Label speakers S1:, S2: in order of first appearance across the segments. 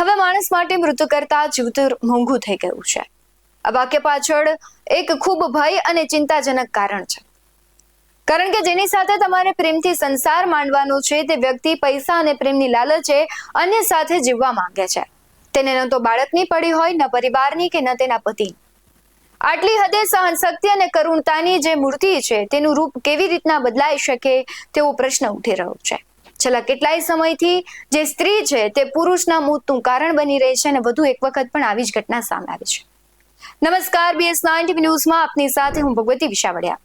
S1: હવે માણસ માટે મૃત્યુ કરતા જીવતું મોંઘું થઈ ગયું છે. આ વાક્ય પાછળ એક ખૂબ ભય અને ચિંતાજનક કારણ છે. કારણ કે જેની સાથે તમારે પ્રેમથી સંસાર માંડવાનો છે, તે વ્યક્તિ પૈસા અને પ્રેમની લાલચે અન્ય સાથે જીવવા માંગે છે. તેને ન તો બાળકની પડી હોય, ન પરિવારની કે ન તેના પતિ. આટલી હદે સહન શક્તિ અને કરુણતાની જે મૂર્તિ છે, તેનું રૂપ કેવી રીતના બદલાઈ શકે તેવો પ્રશ્ન ઉઠી રહ્યો છે. છેલ્લા કેટલાય સમયથી જે સ્ત્રી છે તે પુરુષના મોતનું કારણ બની રહી છે અને વધુ એક વખત પણ આવી જ ઘટના સામે આવી છે. નમસ્કાર બીએસ નાઇન ન્યૂઝમાં આપની સાથે હું ભગવતી વિશાવડિયા.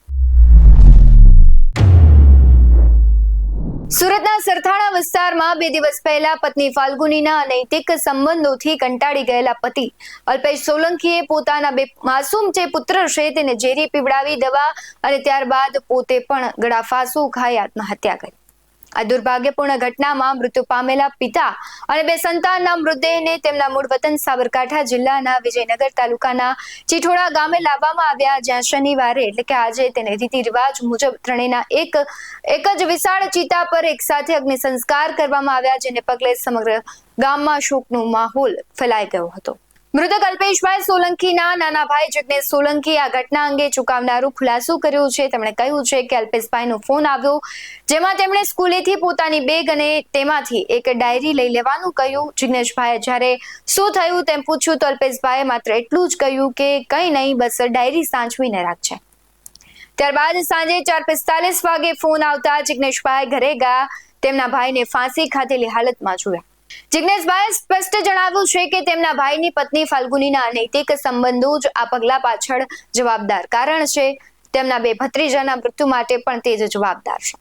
S1: સુરતના સરથાણા વિસ્તારમાં બે દિવસ પહેલા પત્ની ફાલ્ગુનીના અનૈતિક સંબંધોથી કંટાળી ગયેલા પતિ અલ્પેશ સોલંકીએ પોતાના બે માસૂમ જે પુત્ર છે તેને ઝેરી પીવડાવી દવા અને ત્યારબાદ પોતે પણ ગળાફાંસો ખાઈ આત્મહત્યા કરી. આ દુર્ભાગ્યપૂર્ણ ઘટનામાં મૃત્યુ પામેલા પિતા અને બે સંતાનના મૃતદેહને તેમના મૂળ વતન સાબરકાંઠા જિલ્લાના વિજયનગર તાલુકાના ચીઠોડા ગામે લાવવામાં આવ્યા જ્યાં શનિવારે, એટલે કે આજે, તેને રીતિ રિવાજ મુજબ ત્રણેયના એક એક જ વિશાળ ચિતા પર એક સાથે અગ્નિ સંસ્કાર કરવામાં આવ્યા, જેને પગલે સમગ્ર ગામમાં શોકનો માહોલ ફેલાઈ ગયો હતો. મૃતક અલ્પેશભાઈ સોલંકીના નાના ભાઈ જગનેશ સોલંકી આ ઘટના અંગે ચુકાવનારું ખુલાસો કર્યો છે. તેમણે કહ્યું છે કે અલ્પેશભાઈનો ફોન આવ્યો, જેમાં તેમણે સ્કૂલેથી પોતાની બેગ અને તેમાંથી એક ડાયરી લઈ લેવાનું કહ્યું. જિગ્નેશભાઈએ જ્યારે શું થયું તેમ પૂછ્યું તો અલ્પેશભાઈએ માત્ર એટલું જ કહ્યું કે કંઈ નહીં, બસ ડાયરી સાચવીને રાખજે. ત્યારબાદ સાંજે ચાર પિસ્તાલીસ વાગે ફોન આવતા જિગ્નેશભાઈ ઘરે ગયા. તેમના ભાઈને ફાંસી ખાધેલી હાલતમાં જોયા. જિગ્નેશભાઈએ સ્પષ્ટ જણાવ્યું છે કે તેમના ભાઈની પત્ની ફાલ્ગુનીના અનૈતિક સંબંધો જ આ પગલા પાછળ જવાબદાર કારણ છે. તેમના બે ભત્રીજાના મૃત્યુ માટે પણ તે જ જવાબદાર છે.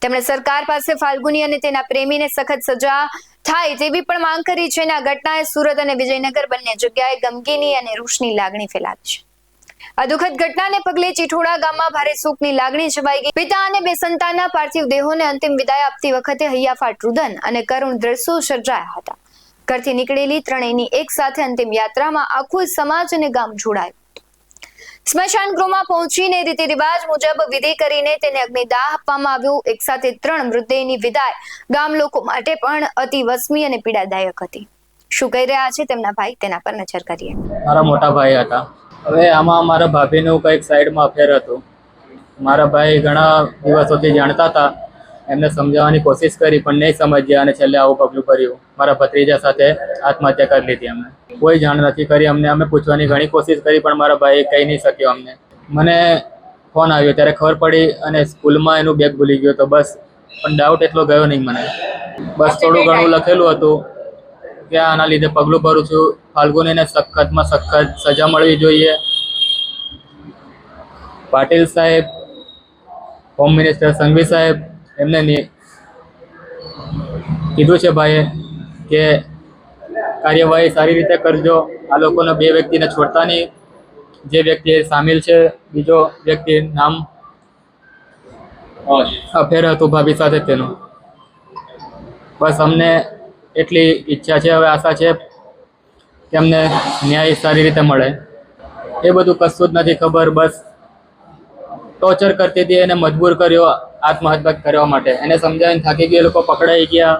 S1: તેમણે સરકાર પાસે ફાલ્ગુની અને તેના પ્રેમીને સખત સજા થાય તેવી પણ માંગ કરી છે અને આ ઘટનાએ સુરત અને વિજયનગર બંને જગ્યાએ ગમગીની અને રૂષની લાગણી ફેલાવી છે. આ દુઃખદ ઘટનાને પગલે ચીઠોડા ગામમાં ભારે શોકની લાગણી છવાઈ ગઈ. પિતા અને બે સંતાનના પાર્થિવ દેહોને અંતિમ વિદાય આપતી વખતે હૈયાફાટ રુદન અને કરુણ દ્રશ્યો સર્જાયા હતા. ઘરથી નીકળેલી ત્રણેયની એક સાથે અંતિમ યાત્રામાં આખું સમાજ અને ગામ જોડાયું. સ્મશાન ગૃહમાં પહોંચીને રીતિ રિવાજ મુજબ વિધિ કરીને તેને અગ્નિદાહ આપવામાં આવ્યો. એક સાથે ત્રણ મૃતદેહની વિદાય ગામ લોકો માટે પણ અતિ વસમી અને પીડાદાયક હતી. શું કહી રહ્યા છે તેમના ભાઈ તેના પર નજર કરીએ.
S2: મારા મોટા ભાઈ હતા. હવે આમાં મારા ભાભીનું કંઈક સાઈડમાં અફેર હતું. મારા ભાઈ ઘણા દિવસોથી જાણતા હતા. એમને સમજાવવાની કોશિશ કરી પણ નહીં સમજ્યા અને છેલ્લે આવું પગલું ભર્યું. મારા ભત્રીજા સાથે આત્મહત્યા કરી લીધી અમે. કોઈ જાણ નથી કરી અમને અમે પૂછવાની ઘણી કોશિશ કરી પણ મારા ભાઈ કહી નહીં શક્યો અમને. મને ફોન આવ્યો ત્યારે ખબર પડી અને સ્કૂલમાં એનું બેગ ભૂલી ગયો તો બસ. પણ ડાઉટ એટલો ગયો નહીં મને. બસ થોડું ઘણું લખેલું હતું કે આના લીધે પગલું ભરું છું. ફાલ્ગુનીને સખતમાં સખત સજા મળવી જોઈએ. પાટીલ સાહેબ, હોમ મિનિસ્ટર સંઘવી સાહેબ, એમને કીધું છે ભાઈએ કે કાર્યવાહી સારી રીતે કરજો. આ લોકોને બે વ્યક્તિને છોડતા નહીં. જે વ્યક્તિ સામેલ છે, બીજો વ્યક્તિ નામ અફેર હતું ભાભી સાથે તેનું. બસ અમને એટલી ઈચ્છા છે, હવે આશા છે કે અમને ન્યાય સારી રીતે મળે. એ બધું કશું જ નથી ખબર, બસ ટોર્ચર કરતી હતી, એને મજબૂર કર્યો, આત્મહત્યા કરવા માટે. એને સમજાવીને થાકી ગયો લોકો પકડાઈ ગયા.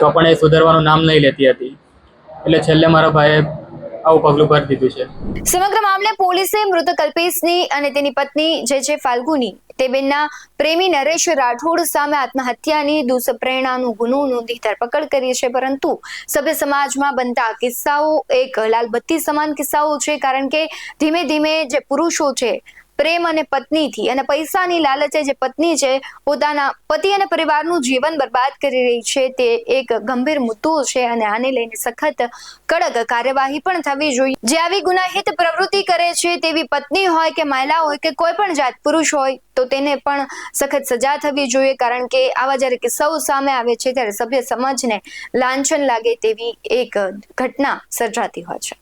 S2: તો પણ એ સુધારવાનું નામ નહીં લેતી હતી. એટલે છેલ્લે મારા ભાઈએ આવું પગલું ભરી દીધું છે.
S1: સમગ્ર મામલે પોલીસે મૃત કલ્પેશની અને તેની પત્ની જે છે ફાલ્ગુની, તે બેનના પ્રેમી નરેશ રાઠોડ સામે આત્મહત્યાની દુષ્પ્રેરણાનો ગુનો નોંધી ધરપકડ કરી છે, પરંતુ સભ્ય સમાજમાં બનતા કિસ્સાઓ એક લાલબત્તી સમાન કિસ્સાઓ છે, કારણ કે ધીમે ધીમે જે પુરુષો છે પ્રેમ અને પત્નીથી. અને પૈસાની લાલચે જે પત્ની છે, પોતાના પતિ અને પરિવારનું જીવન બરબાદ કરી રહી છે, તે એક ગંભીર મુદ્દો છે અને આને લઈને સખત કડક કાર્યવાહી પણ થવી જોઈએ. જે આવી ગુનાહિત પ્રવૃત્તિ કરે છે, તેવી પત્ની હોય કે મહિલા હોય કે કોઈ પણ જાત પુરુષ હોય, તો તેને પણ સખત સજા થવી જોઈએ, કારણ કે આવા જ્યારે કિસ્સાઓ સામે આવે છે, ત્યારે સભ્ય સમાજને લાંછન લાગે તેવી એક ઘટના સર્જાતી હોય છે.